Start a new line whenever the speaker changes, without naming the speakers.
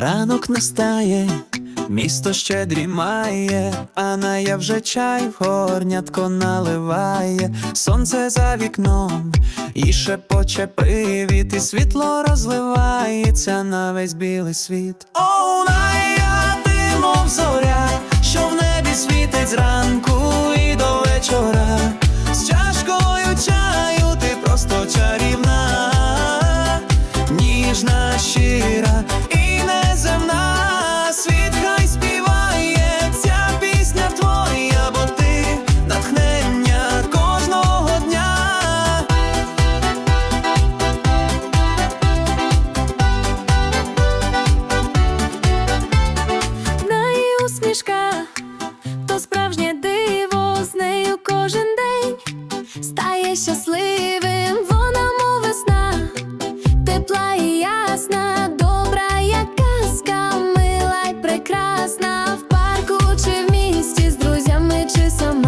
Ранок настає, місто ще дрімає, а я вже чай в горнятко наливає, сонце за вікном, і шепоче привіт, і світло розливається на весь білий світ. О, Ная, ти мов зоря, що в небі світить зранку і до вечора. З чашкою чаю ти просто чарівна, ніжна щира.
стає щасливим, вона мов весна, тепла і ясна, добра, як казка, мила й прекрасна, в парку чи в місті з друзями, чи сама.